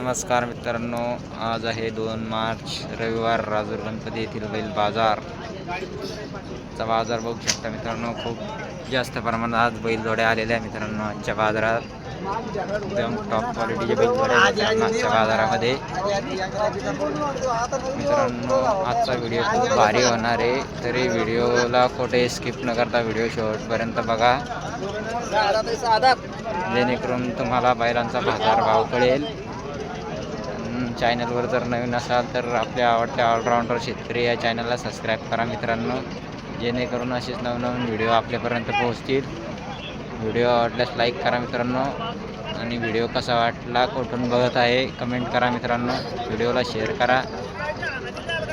नमस्कार मित्रांनो आज आहे दोन मार्च रविवार राजूर गणपती येथील बैल बाजार. चा बाजार बघू शकता मित्रांनो खूप जास्त प्रमाणात आज बैल जोड्या आलेल्या आहे मित्रांनो आजच्या बाजारात. एकदम टॉप क्वालिटीचे बैल आजच्या बाजारामध्ये. मित्रांनो आजचा व्हिडिओ खूप भारी होणार आहे. तरी व्हिडिओला कुठे स्किप न करता व्हिडिओ शेवटपर्यंत बघा. जेणेकरून तुम्हाला बैलांचा बाजार भाव कळेल. चॅनलवर जर नवीन असाल तर आपल्या आवडत्या ऑलराऊंडर शेतकरी या चॅनलला सबस्क्राईब करा मित्रांनो. जेणेकरून असेच नवनवीन व्हिडिओ आपल्यापर्यंत पोहोचतील. व्हिडिओ आवडल्यास लाईक करा मित्रांनो. आणि व्हिडिओ कसा वाटला कुठून बघत आहे कमेंट करा मित्रांनो. व्हिडिओला शेअर करा.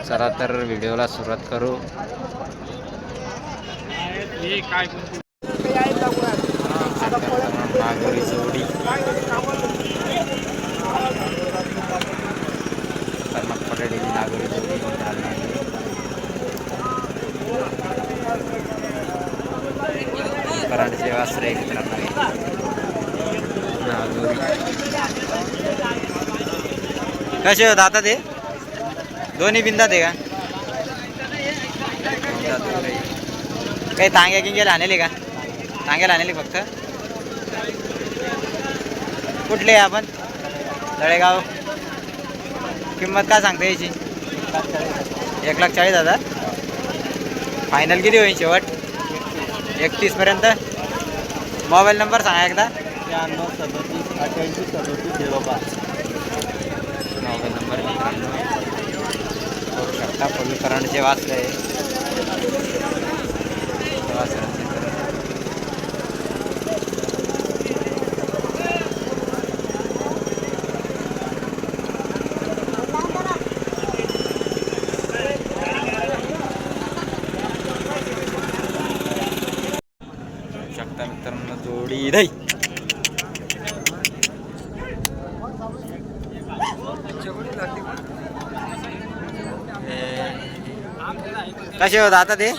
चला तर व्हिडिओला सुरुवात करू. नागोरी जोडी. ऑलरेडी नागरिक. नागोरी जोडी मित्रांनो. वासरे मित्रांनो कसे होत आता ते? दोन्ही बिंदात आहे का? काही तांग्या किंग्याला आणले का? तांग्याला आणले फक्त? कुठले आपण? तळेगाव? किंमत काय सांगता याची एक लाख चाळीस हजार. फायनल किती होईल शेवट? एकतीसपर्यंत मोबाईल नंबर सांगा एकदा. त्र्याण्णव सदतीस अठ्ठ्याऐंशी सदतीस झिरो पाच मोबाईल नंबर शकता. वाचले. वासरांचे तर बघू शकता मित्रांनो दही कसे होत आता ते?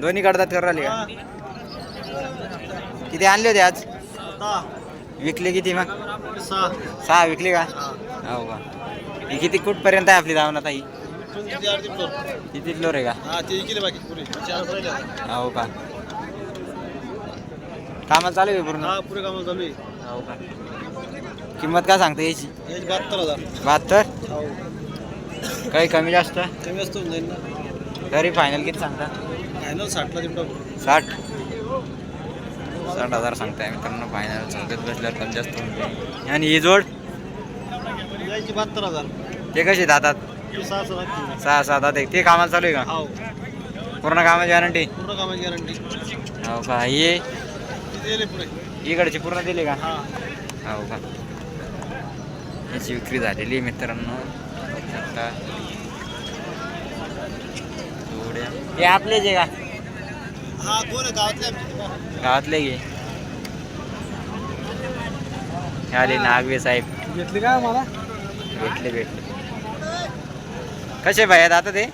दोन्ही कडतात करू राहिले का? किती आणले होते आज? विकले किती मग? सहा विकले का? हो का. ही किती कुठपर्यंत आहे आपली धावून आता ही? किती फ्लोर आहे का? हा हो का. कामाला चालू आहे पूर्ण? हा पुरे कामाला चालू आहे. हो का? किंमत काय सांगते याची? बहात्तर हजार. बहात्तर? हो. काही कमी जास्त? कमी असतो होऊन जाईल ना. तरी फायनल किती सांगता? फायनल साठला टाकू. साठ? साठ हजार सांगताय मित्रांनो फायनल सांगत बसल्यावर कमी जास्त होऊन जाईल. आणि ही जोड? याची बहात्तर हजार. ते कसे दातात ते सहा हजार सहा सात आठ एक ते कामाला चालू आहे का? हो. पूर्ण कामाची गॅरंटी पूर्ण कामाची गॅरंटी हो का? हे इकडची पूर्ण दिली का? हा. का? याची विक्री झालेली आहे मित्रांनो. जोड्या हे आपलेच आहे का? हा गावातले घे आले नागवे साहेब. घेतले काय मला भेटले भेटले. कसे भाई आता ते?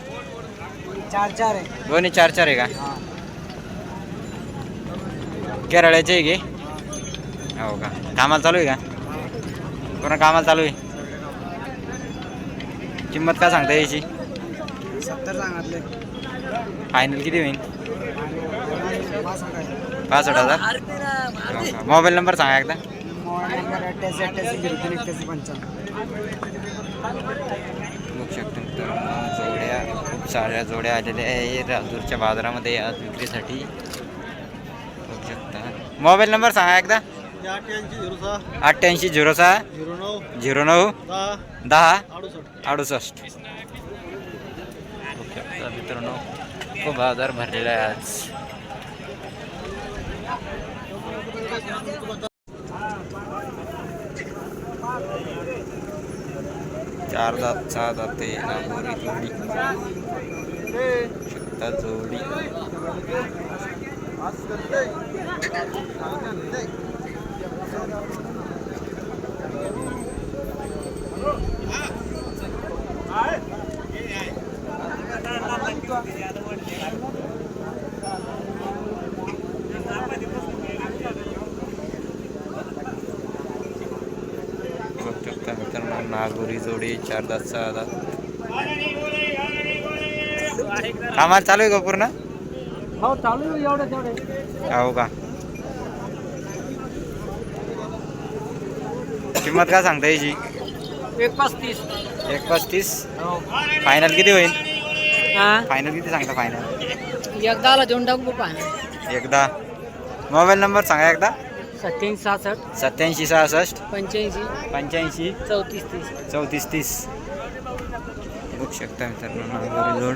चार चार आहे दोन्ही चार चार आहे का? हा. केरळाचे आहे घे हो का? कामाला चालू आहे का? पूर्ण कामाला चालू आहे? किंमत काय सांगता याची? सत्तर सांगितले. फायनल किती होईल? पासष्ट हजार. हो का? मोबाईल नंबर सांगा एकदा. अठ्ठ्याऐंशी अठ्ठ्याऐंशी झिरो तीन बघू शकतो जोड्या खूप साऱ्या जोड्या आलेल्या आहे. राजूरच्या बाजारामध्ये आज विक्रीसाठी. मोबाईल नंबर सांगा एकदा. अठ्ठ्याऐंशी झिरो सहा. अठ्ठ्याऐंशी झिरो सहा. झिरो नऊ. झिरो नऊ. दहा. दहा. अडुसष्ट. मित्रांनो खूप बाजार भरलेला आहे आज. चार दात सहा दाते नागोरी जोडी शकता जोडी. मित्रांनो नागोरी जोडी चार दास सहा दास कामाला चालू आहे का पूर्ण? हो चालू एवढं तेवढे. हो का? किंमत काय सांगता याची? एक पस्तीस एक पस्तीस हो. फायनल किती होईल? हा? फायनल किती सांगता फायनल एकदाला देऊन टाकू पाहणं एकदा. मोबाईल नंबर सांगा एकदा. सत्याऐंशी सहासष्ट. सत्याऐंशी सहासष्ट. पंच्याऐंशी. पंच्याऐंशी. चौतीस तीस. चौतीस तीस. बघू शकता मित्रांनो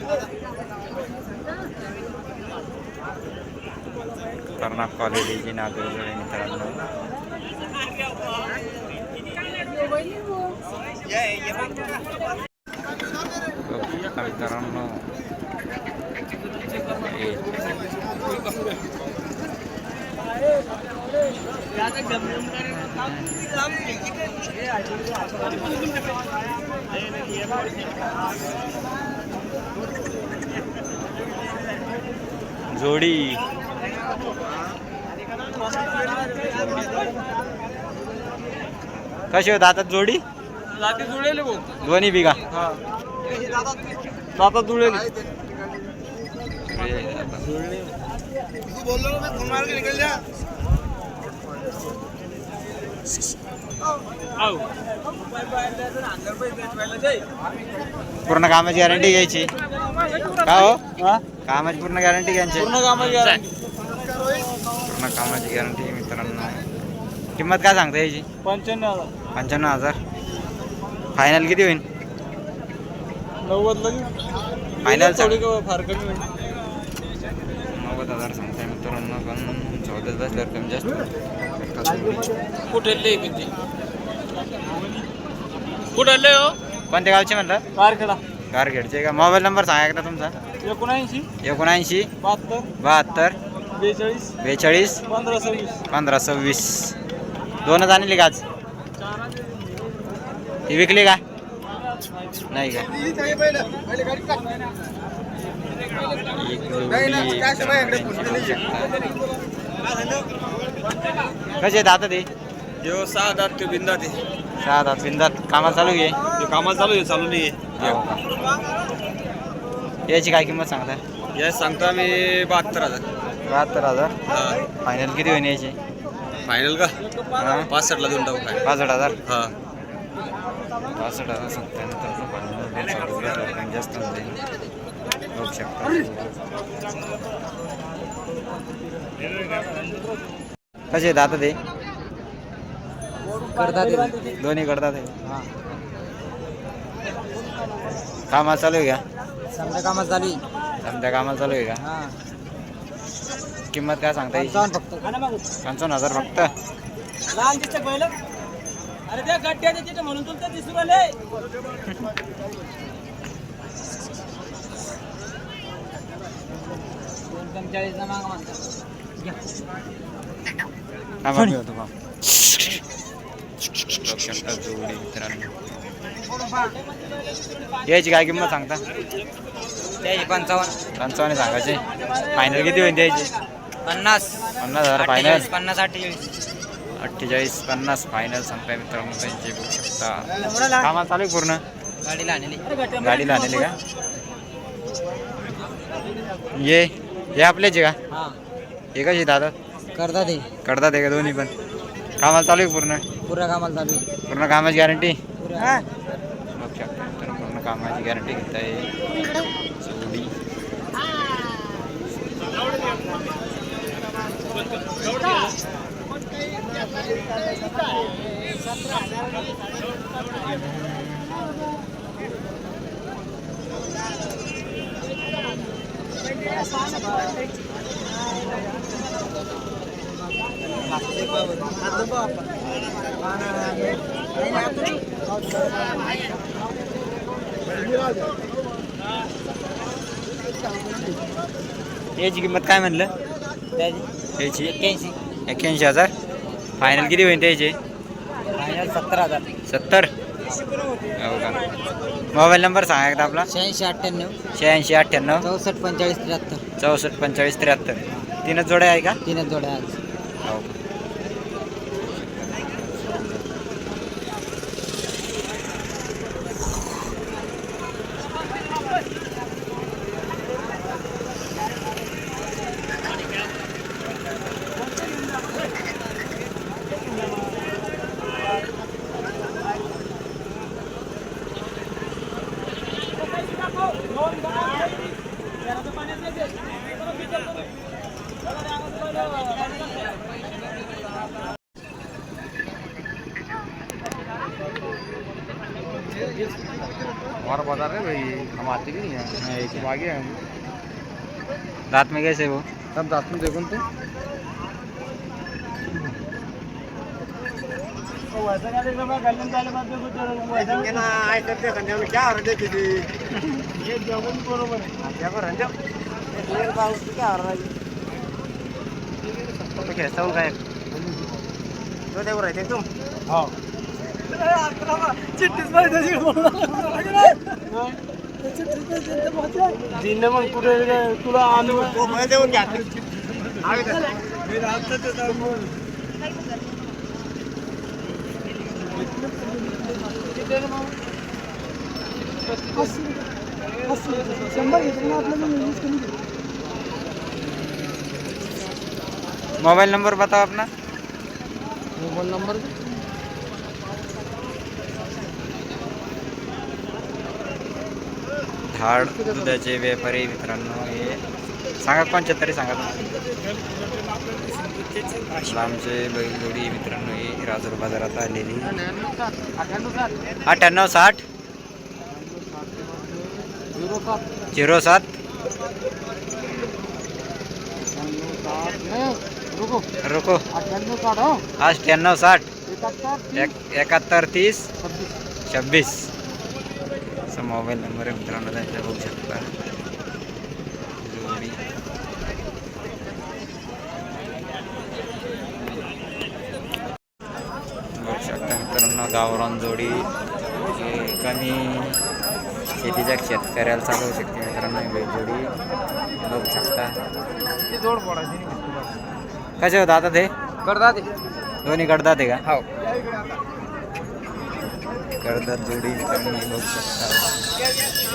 जोड कॉलेज क्वालिटीची नागोरी जोड मित्रांनो. मित्रांनो. जोडी. कशी होत आता जोडी? जुळेल भाऊ. दोन्ही बिघा. हा. जुळेल. पूर्ण कामाची गॅरंटी घ्यायची. का हो? कामाची पूर्ण गॅरंटी घ्यायची. पूर्ण कामाची guarantee. पूर्ण कामाची गॅरंटी मित्रांनो. किंमत काय सांगता याची? पंच्याण्णव हजार. पंच्याण्णव हजार. फायनल किती होईल नव्वद थोडी फार कमी होईल. नव्वद हजार सांगताय मित्रांनो पण चौदा बसल्यावर कमी जास्त. कुठे किती? कुठे हो? कोणत्या गावचे म्हणलं? कारखेडा. कारखेडचे का? मोबाईल नंबर सांगा एकदा तुमचा. एकोणऐंशी. एकोणऐंशी. बहात्तर. बहात्तर. बेचाळीस. बेचाळीस. पंधरा सव्वीस. पंधरा सव्वीस. दोनच आणली का आज? ती विकली का? नाही का? एक जोडी. कसे आहेत आता ते? यो सहा दात ते बिंदा ते सहा दात बिंदात. कामाला चालू घे कामाला चालू आहे चालू नाही याची काय किंमत सांगता? या सांगतो आम्ही बहात्तर हजार. बहात्तर हजार फायनल किती होईल याची फायनल का? हा? पासष्टला देऊन टाकू फायनल पासष्ट हजार? हा. पासष्ट हजार सांगताय मित्रांनो फायनल दोन सौ रुपये कमी जास्त बघू शकता. कसे आहेत आता ते? करतात दोन्ही करतात ते. कामाला चालू आहे का? समजा कामात झाली समजा कामाला चालू आहे का? हा. किंमत काय सांगता येईल? फक्त. पंचावन्न हजार फक्त. लहान तिथे पहिलं अरे त्या गड्ड्याचे तिथे म्हणून तुला दिसू आले दोन पंचेचाळीस ना मागा. म्हणतात थांबा मी होतो बघू शकता जोडी मित्रांनो याची काय किंमत सांगता? त्याची पंचावन्न. पंचावन्न सांगायचे. फायनल किती होईल द्यायची पन्नास. पन्नास हजार फायनल पन्नास अठ्ठेचाळीस. अठ्ठेचाळीस पन्नास फायनल सांगताय मित्रांनो त्यांचे बघू शकता. कामाला चालू आहे पूर्ण? गाडीला आणली. गाडीला आणले का? ये हे आपल्याचे का? हा. हे कशी दादा? करतात ते करतात हे का दोन्ही पण? कामाला चालू आहे पूर्ण? पुऱ्या कामाला चालू आहे. पूर्ण कामाची गॅरंटी पूर्ण कामाची गॅरंटी घेताय जोडी. याची किंमत काय म्हणलं? याची एक्क्याऐंशी. एक्क्याऐंशी हजार. फायनल किती होईल त्याचे? फायनल सत्तर हजार. सत्तर? हो का? मोबाईल नंबर सांगा एकदा आपला. शहाऐंशी अठ्ठ्याण्णव. शहाऐंशी अठ्ठ्याण्णव. चौसष्ट पंचेचाळीस त्र्याहत्तर. चौसष्ट पंचेचाळीस त्र्याहत्तर. तीनच जोड्या आहे का? तीनच जोड्या आज हमारा बाजार है भाई हम आते भी नहीं हैं? तुम आगे हैं। दात में कैसे वो सब दांत में देखो तो वैसा क्या देख रहा मैं गले में डाले बात में कुछ वैसा ना आए करते खंडे में क्या हो रहा है हो रहा? है तो कैसा होगा तो देव रहे थे तुम? हो। चिठ्ठीच मग कुठे तुला आणू देऊन घ्या मोबाइल नंबर बताओ अपना. मोबाईल नंबर धाड दुधाचे व्यापारी मित्रांनो हे सांगा कोणच्या तरी सांगा लांबचे बैलजोडी मित्रांनो ही राजूर बाजारात आलेली. अठ्ठ्याण्णव साठ. झिरो सात. रुको. अठ्ठ्याण्णव साठ हो. अठ्ठ्याण्णव साठ एकाहत्तर एक एकाहत्तर तीस. छब्बीस. मोबाईल नंबर आहे मित्रांनो त्यांचा बघू शकता. जोडी. बघू शकता मित्रांनो गावरान जोडी. हे कमी शेतीच्या शेतकऱ्याला चालवू शकते मित्रांनो बैलजोडी बघू शकता जोड. कसे होतं आता ते करता ते दोन्ही कडतात आहे का? हो. कडदात जोडी करणे बघू शकता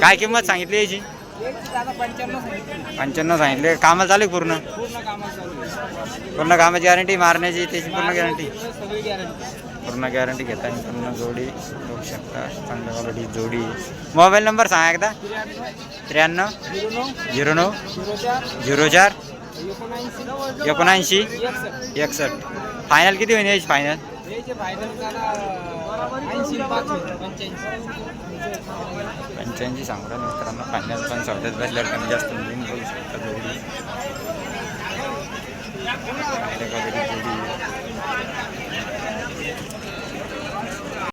काय किंमत सांगितली याची? पंच्याण्णव सांगितले. कामाला चालू आहे पूर्ण? पूर्ण कामाची गॅरंटी मारण्याची त्याची पूर्ण गॅरंटी सगळी गॅरंटी पूर्ण गॅरंटी घेता पूर्ण जोडी बघू शकता. चांगल्या क्वालिटी जोडी. मोबाईल नंबर सांगा एकदा. त्र्याण्णव. झिरो नऊ. झिरो चार. एकोणऐंशी. एकसष्ट. फायनल किती होईल याची फायनल पंच्याऐंशी पंच्याऐंशी सांगू मित्रांनो. फायनल पण सौद्यात बसल्यावर कमी जास्त मिळून बघू शकता जोडी. चांगल्या क्वालिटीची